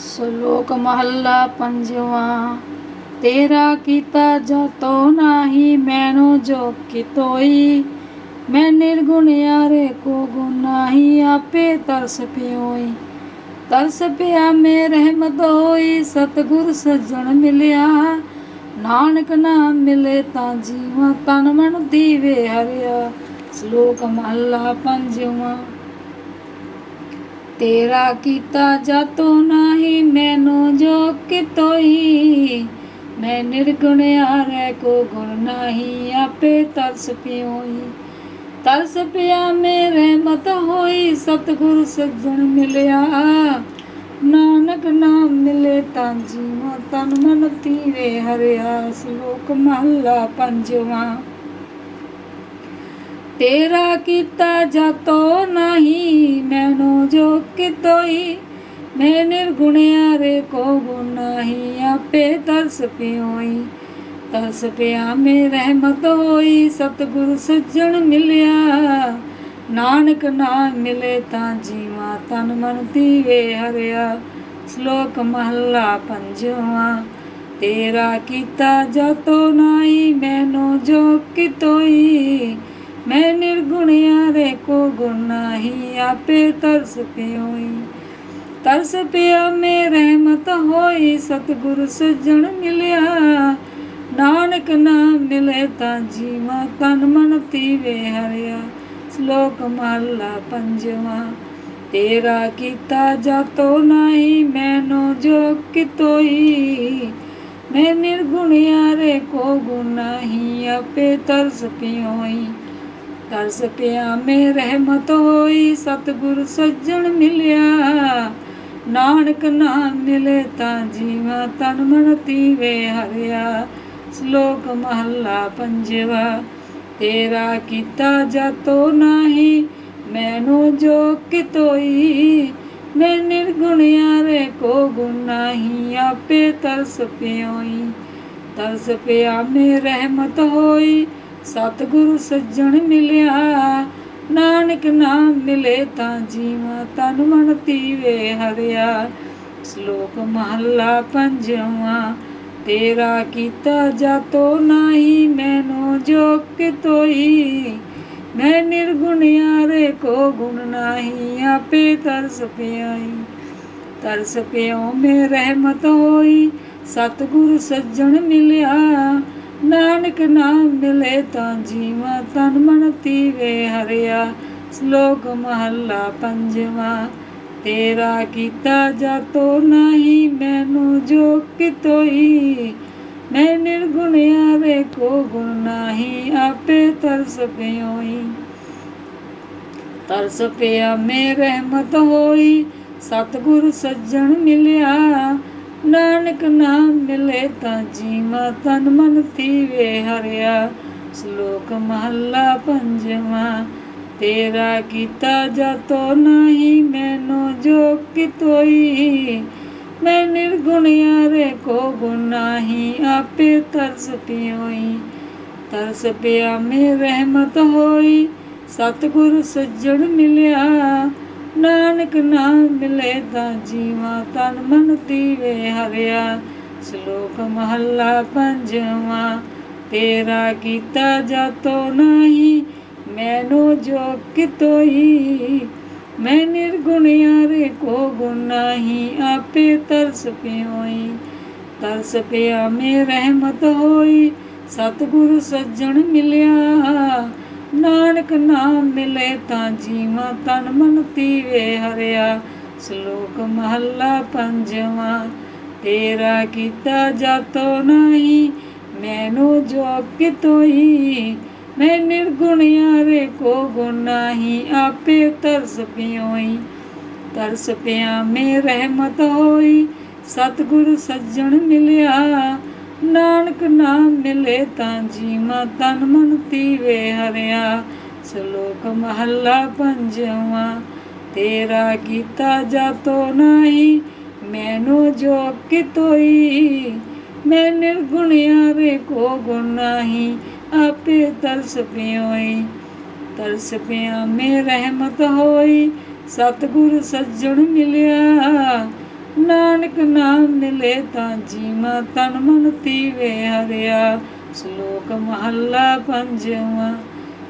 ਸ਼ਲੋਕ ਮਹੱਲਾ ਪੰਜਵਾਂ, ਤੇਰਾ ਕੀਤਾ ਜਾਤੋ ਨਾਹੀ, ਮੈਨੋ ਜੋ ਕਿਤੋਈ ਮੈਂ ਨਿਰਗੁਣ ਯਾਰੇ ਕੋ ਗੁਣ ਆਪੇ ਤਰਸ ਪਿਓਈ। ਤਰਸ ਪਿਆ ਮੇ ਰਹਿਮਤ ਹੋਈ, ਸਤਗੁਰ ਸੱਜਣ ਮਿਲਿਆ। ਨਾਨਕ ਨਾਮ ਮਿਲੇ ਤਾਂ ਜੀਵਾਂ ਤਨ ਮਨ ਦੀਵੇ ਹਰਿਆ। ਸ਼ਲੋਕ ਮਹੱਲਾ ਪੰਜਵਾਂ। ਤੇਰਾ ਕੀਤਾ ਜਾਤੋ ਨਾਹੀ, ਮੈਨੂੰ ਜੋ ਕਿਤੋਈ। ਮੈਂ ਨਿਰਗੁਣ ਆਰੇ, ਕੋ ਗੁਣ ਨਾਹੀ, ਆਪੇ ਤਰਸ ਪਿਓਈ। ਤਰਸ ਪਿਆ ਮੇਰੇ ਮਤ ਹੋਈ, ਸਤਿਗੁਰ ਸੱਜਣ ਮਿਲਿਆ। ਨਾਨਕ ਨਾਮ ਮਿਲੇ ਤਾਂ ਜੀਵਾਂ ਤਨ ਮਨ ਤੀਵੇ ਹਰਿਆ ਸ਼ਲੋਕ ਮਹੱਲਾ ਪੰਜਵਾਂ। ਤੇਰਾ ਕੀਤਾ ਜਾਤੋ ਨਹੀਂ, ਮੈਨੂੰ ਜੋ ਕਿਤੋਈ, ਮੈਂ ਨਿਰਗੁਣਿਆ ਰੇ ਕੋ ਗੁਣ ਨਹੀਂ, ਆਪੇ ਤਰਸ ਪਿਓਈ। ਤਰਸ ਪਿਆ ਮੇ ਰਹਿਮਤ ਹੋਈ, ਸਤਿਗੁਰ ਸੱਜਣ ਮਿਲਿਆ। ਨਾਨਕ ਨਾਮ ਮਿਲੇ ਤਾਂ ਜੀਵਾ ਤਨ ਮਨ ਤੀਵੇ ਹਰਿਆ। ਸ਼ਲੋਕ ਮਹੱਲਾ ਪੰਜਵਾਂ, ਤੇਰਾ ਕੀਤਾ ਜਾਤੋ ਨਹੀਂ, ਮੈਨੂੰ ਜੋ ਕਿਤੋਈ ਮੈਂ ਨਿਰਗੁਣਿਆ ਰੇ ਕੋ ਗੁਣ ਨਹੀਂ, ਆਪੇ ਤਰਸ ਪਿਓਈ। ਤਰਸ ਪਿਆ ਮੇ ਰਹਿਮਤ ਹੋਈ, ਸਤਿਗੁਰ ਸੱਜਣ ਮਿਲਿਆ। ਨਾਨਕ ਨਾਮ ਮਿਲੇ ਤਾਂ ਜੀਵਾ ਤਨ ਮਨ ਤੀਵੇ ਹਰਿਆ। ਸ਼ਲੋਕ ਮਹੱਲਾ ਪੰਜਵਾਂ, ਤੇਰਾ ਕੀਤਾ ਜਾਤੋ ਨਹੀਂ, ਮੈਨੋ ਜੋ ਕਿਤੋਈ। ਮੈਂ ਨਿਰਗੁਣਿਆ ਰੇ ਕੋ ਗੁਣ ਨਹੀਂ, ਆਪੇ ਤਰਸ ਪਿਓਈ। ਤਰਸ ਪਿਆ, ਮੇ ਰਹਿਮਤ ਹੋਈ, ਸਤਿਗੁਰ ਸੱਜਣ ਮਿਲਿਆ। ਨਾਨਕ ਨਾਮ ਮਿਲੇ ਤਾਂ ਜੀਵਾ ਤਨ ਮਨ ਤੀਵੇ ਹਰਿਆ। ਸ਼ਲੋਕ ਮਹੱਲਾ ਪੰਜਵਾ, ਤੇਰਾ ਕੀਤਾ ਜਾਤੋ ਨਹੀਂ, ਮੈਨੂੰ ਜੋ ਕਿਤੋਈ, ਮੈਂ ਨਿਰਗੁਣਿਆ ਰੇ ਕੋ ਗੁਣ ਨਹੀਂ, ਆਪੇ ਤਰਸ ਪਿਓਈ। ਤਰਸ ਪਿਆ, ਮੇ ਰਹਿਮਤ ਹੋਈ ਸਤਿਗੁਰੂ ਸੱਜਣ ਮਿਲਿਆ, ਨਾਨਕ ਨਾਮ ਮਿਲੇ ਤਾਂ ਜੀਵਾ ਤਨ ਮਨ ਤੀਵੇ ਹਰਿਆ। ਸ਼ਲੋਕ ਮਹੱਲਾ ਪੰਜਵਾਂ, ਤੇਰਾ ਕੀਤਾ ਜਾਤੋ ਨਹੀਂ, ਮੈਨੋ ਜੋ ਕਿਤੋਈ ਮੈਂ ਨਿਰਗੁਣ ਰੇ ਕੋ ਗੁਣ ਨਹੀਂ, ਆਪੇ ਤਰਸ ਪਿਆਈ। ਤਰਸ ਪਿਓ ਮੇ ਰਹਿਮਤ ਹੋਈ, ਸਤਿਗੁਰ ਸੱਜਣ ਮਿਲਿਆ ਨਾਨਕ ਨਾਮ ਮਿਲੇ ਤਾਂ ਜੀਵਾ ਤਨ ਮਨ ਤੀਵੇ ਹਰਿਆ। ਸ਼ਲੋਕ ਮਹੱਲਾ ਪੰਜਵਾਂ, ਤੇਰਾ ਕੀਤਾ ਜਾਤੋ ਨਹੀਂ, ਮੈਨੂੰ ਜੋ ਕਿਤੋਈ। ਮੈਂ ਨਿਰਗੁਣ ਰੇ ਕੋ ਗੁਣ ਨਹੀਂ, ਆਪੇ ਤਰਸ ਪਿਓਈ। ਤਰਸ ਪਿਆ ਮੇ ਰਹਿਮਤ ਹੋਈ, ਸਤਿਗੁਰ ਸੱਜਣ ਮਿਲਿਆ। ਨਾਨਕ ਨਾਮ ਮਿਲੇ ਤਾਂ ਜੀਵਾ ਤਨ ਮਨ ਤੀਵੇ ਹਰਿਆ। ਸ਼ਲੋਕ ਮਹੱਲਾ ਪੰਜਵਾਂ, ਤੇਰਾ ਕੀਤਾ ਜਾਤੋ ਨਹੀਂ, ਮੈਨੋ ਜੋ ਕਿਤੋਈ। ਮੈਂ ਨਿਰਗੁਣ ਰੇ ਕੋ ਗੁਣ ਨਾਹੀ, ਆਪੇ ਤਰਸ ਪਿਓਈ। ਤਰਸ ਪਿਆ ਮੇ ਰਹਿਮਤ ਹੋਈ, ਸਤਿਗੁਰ ਸੱਜਣ ਮਿਲਿਆ। ਨਾਨਕ ਨਾਮ ਮਿਲੇ ਤਾਂ ਜੀਵਾ ਤਨ ਮਨ ਤੀਵੇ ਹਰਿਆ ਸ਼ਲੋਕ ਮਹੱਲਾ ਪੰਜਵਾਂ, ਤੇਰਾ ਕੀਤਾ ਜਾਤੋ ਨਹੀਂ, ਮੈਨੋ ਜੋ ਕਿਤੋਈ, ਮੈਂ ਨਿਰਗੁਣ ਰੇ ਕੋ ਗੁਣ ਨਹੀਂ, ਆਪੇ ਤਰਸ ਪਿਓਈ, ਤਰਸ ਪਿਆ ਮੇ ਰਹਿਮਤ ਹੋਈ, ਸਤਿਗੁਰ ਸੱਜਣ ਮਿਲਿਆ। ਨਾਨਕ ਨਾਮ ਮਿਲੇ ਤਾਂ ਜੀਵਾ ਤਨ ਮਨ ਤੀਵੇ ਹਰਿਆ। ਸ਼ਲੋਕ ਮਹੱਲਾ ਪੰਜਵਾਂ, ਤੇਰਾ ਕੀਤਾ ਜਾਤੋ ਨਹੀਂ, ਮੈਨੂੰ ਜੋ ਕਿਤੋਈ ਮੈਂ ਨਿਰਗੁਣਿਆ ਰੇ ਕੋ ਗੁਣ ਨਹੀਂ, ਆਪੇ ਤਰਸ ਪਿਓਈ। ਤਰਸ ਪਿਆ ਮੇ ਰਹਿਮਤ ਹੋਈ, ਸਤਿਗੁਰ ਸੱਜਣ ਮਿਲਿਆ ਨਾਨਕ ਨਾਮ ਮਿਲੇ ਤਾਂ ਜੀਵਾ ਤਨ ਮਨ ਤੀਵੇ ਹਰਿਆ। ਸ਼ਲੋਕ ਮਹੱਲਾ ਪੰਜਵਾਂ, ਤੇਰਾ ਕੀਤਾ ਜਾਤੋ ਨਹੀਂ, ਮੈਨੂੰ ਜੋ ਕਿਤੋਈ ਮੈਂ ਨਿਰਗੁਣਿਆ ਰੇ ਕੋ ਗੁਣ ਨਹੀਂ, ਆਪੇ ਤਰਸ ਪਿਓਈ। ਤਰਸ ਪਿਆ ਮੇ ਰਹਿਮਤ ਹੋਈ, ਸਤਿਗੁਰ ਸੱਜਣ ਮਿਲਿਆ। ਨਾਨਕ ਨਾਨਕ ਨਾਮ ਮਿਲੇ ਤਾਂ ਜੀਵਾਂ ਤਨ ਮਨ ਤੀਵੇ ਹਰਿਆ। ਸ਼ਲੋਕ ਮਹੱਲਾ ਪੰਜਵਾਂ,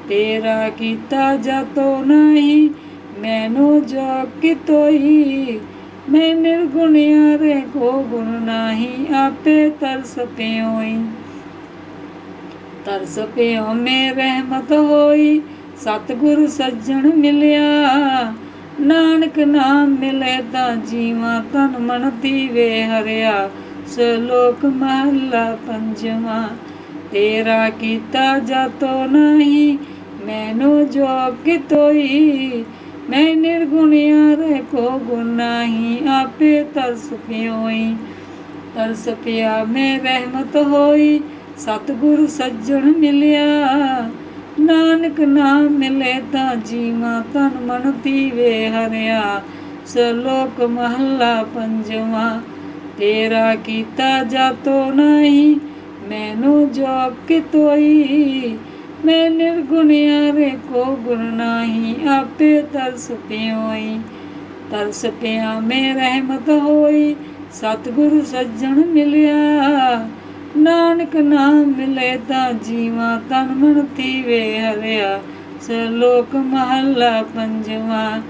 ਤੇਰਾ ਕੀਤਾ ਜਾਤੋ ਨਹੀਂ, ਮੈਨੋ ਜੋ ਕਿਤੋਈ ਮੈਂ ਨਿਰਗੁਣਿਆ ਰੇ ਕੋ ਗੁਣ ਨਹੀਂ, ਆਪੇ ਤਰਸ ਪਿਓਈ। ਤਰਸ ਪਿਓ ਮੇ ਰਹਿਮਤ ਹੋਈ, ਸਤਿਗੁਰ ਸੱਜਣ ਮਿਲਿਆ। ਨਾਨਕ ਨਾਮ ਮਿਲੇ ਤਾਂ ਜੀਵਾਂ ਤਨ ਮਨ ਦੀਵੇ ਹਰਿਆ। ਸ਼ਲੋਕ ਮਹਲਾ ਪੰਜਵਾਂ, ਤੇਰਾ ਕੀਤਾ ਜਾਤੋ ਨਹੀਂ, ਮੈਨੋ ਜੋ ਕਿਤੋਈ ਮੈਂ ਨਿਰਗੁਣਿਆ ਰੇ ਕੋ ਗੁਣ ਨਹੀਂ, ਆਪੇ ਤਰਸ ਪਿਓਈ। ਤਰਸ ਪਿਆ ਮੈਂ ਰਹਿਮਤ ਹੋਈ, ਸਤਿਗੁਰ ਸੱਜਣ ਮਿਲਿਆ। ਨਾਨਕ ਨਾਮ ਮਿਲੇ ਤਾਂ ਜੀਵਾਂ ਤਨ ਮਨ ਦੀਵੇ ਹਰਿਆ। ਸ਼ਲੋਕ ਮਹੱਲਾ ਪੰਜਵਾਂ, ਤੇਰਾ ਕੀਤਾ ਜਾਤੋ ਨਹੀਂ, ਮੈਨੂੰ ਜੋ ਕਿਤੋਈ ਮੈਂ ਨਿਰਗੁਣਿਆ ਰੇ ਕੋ ਗੁਣ ਨਹੀਂ, ਆਪੇ ਤਰਸ ਪਿਓਈ। ਤਰਸ ਪਿਆ ਮੈਂ ਰਹਿਮਤ ਹੋਈ, ਸਤਿਗੁਰ ਸੱਜਣ ਮਿਲਿਆ। ਨਾਨਕ ਨਾਮ ਮਿਲੇ ਤਾਂ ਜੀਵਾਂ ਤਨ ਮਨ ਤੀਵੇ ਹਰਿਆ ਸ਼ਲੋਕ ਮਹੱਲਾ ਪੰਜਵਾਂ,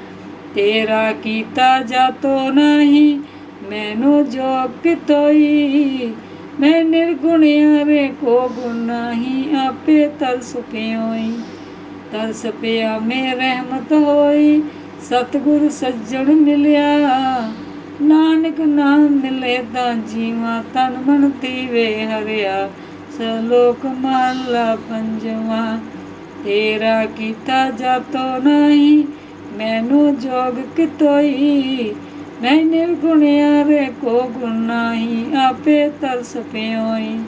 ਤੇਰਾ ਕੀਤਾ ਜਾਤੋ ਨਹੀਂ, ਮੈਨੂੰ ਜੋ ਕਿਤੋਈ ਮੈਂ ਨਿਰਗੁਣ ਰੇ ਕੋ ਗੁਣ ਨਹੀਂ, ਆਪੇ ਤਰਸ ਪਿਓਈ। ਤਰਸ ਪਿਆ ਮੇ ਰਹਿਮਤ ਹੋਈ, ਸਤਿਗੁਰ ਸੱਜਣ ਮਿਲਿਆ। ਨਾਨਕ ਨਾਮ ਮਿਲੇ ਤਾਂ ਜੀਵਾਂ ਤਨ ਮਨ ਵੇ ਹਰਿਆ, ਸ਼ਲੋਕ ਮਹਲਾ ਪੰਜਵਾਂ। ਤੇਰਾ ਕੀਤਾ ਜਾਤੋ ਨਹੀਂ, ਮੈਨੂੰ ਜੋਗ ਕਿਤੋਈ। ਮੈਂ ਨਿਰਗੁਣਿਆ ਰੇ ਕੋ ਗੁਣ ਨਹੀਂ, ਆਪੇ ਤਰਸ ਪਿਓਈ।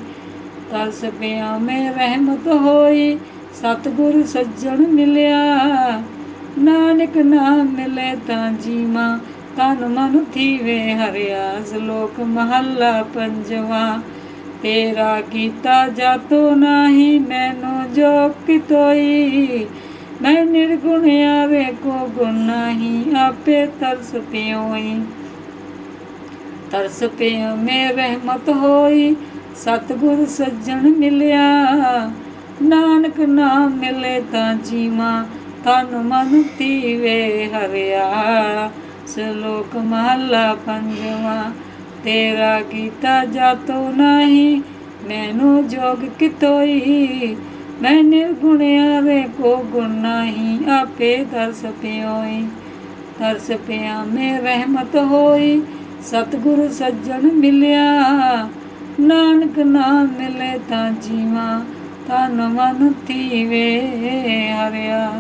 ਤਰਸ ਪਿਆ ਮੈਂ ਰਹਿਮਤ ਹੋਈ, ਸਤਿਗੁਰ ਸੱਜਣ ਮਿਲਿਆ। ਨਾਨਕ ਨਾਮ ਮਿਲੇ ਤਾਂ ਜੀਵਾਂ ਤਨ ਮਨ ਥੀਵੇ ਹਰਿਆ ਸ਼ਲੋਕ ਮਹੱਲਾ ਪੰਜਵਾਂ। ਤੇਰਾ ਕੀਤਾ ਜਾਤੋ ਨਹੀਂ, ਮੈਨੂੰ ਜੋ ਕਿਤੋਈ। ਮੈਂ ਨਿਰਗੁਣਿਆ ਰੇ ਕੋ ਗੁਣ ਨਹੀਂ, ਆਪੇ ਤਰਸ ਪਿਓਈ। ਤਰਸ ਪਿਆ ਮੇ ਰਹਿਮਤ ਹੋਈ, ਸਤਿਗੁਰ ਸੱਜਣ ਮਿਲਿਆ। ਨਾਨਕ ਨਾਮ ਮਿਲੇ ਤਾਂ ਜੀਵਾਂ, ਤਨ ਮਨ ਤੀਵੇ ਹਰਿਆ। ਸ਼ਲੋਕ ਮਹੱਲਾ ਪੰਜਵਾਂ, ਤੇਰਾ ਕੀਤਾ ਜਾਤੋ ਨਹੀਂ, ਮੈਨੂੰ ਜੋਗ ਕਿਤੋਈ, ਮੈਂ ਨਿਰਗੁਣਿਆ ਰੇ ਕੋ ਗੁਣ ਨਹੀਂ, ਆਪੇ ਦਰਸ ਪਿਓਈ ਤਰਸ ਪਿਆ ਮੇ ਰਹਿਮਤ ਹੋਈ, ਸਤਿਗੁਰ ਸੱਜਣ ਮਿਲਿਆ, ਨਾਨਕ ਨਾਮ ਮਿਲੇ ਤਾਂ ਜੀਵਾਂ ਤਨ ਮਨ ਤੀਵੇ ਹਰਿਆ।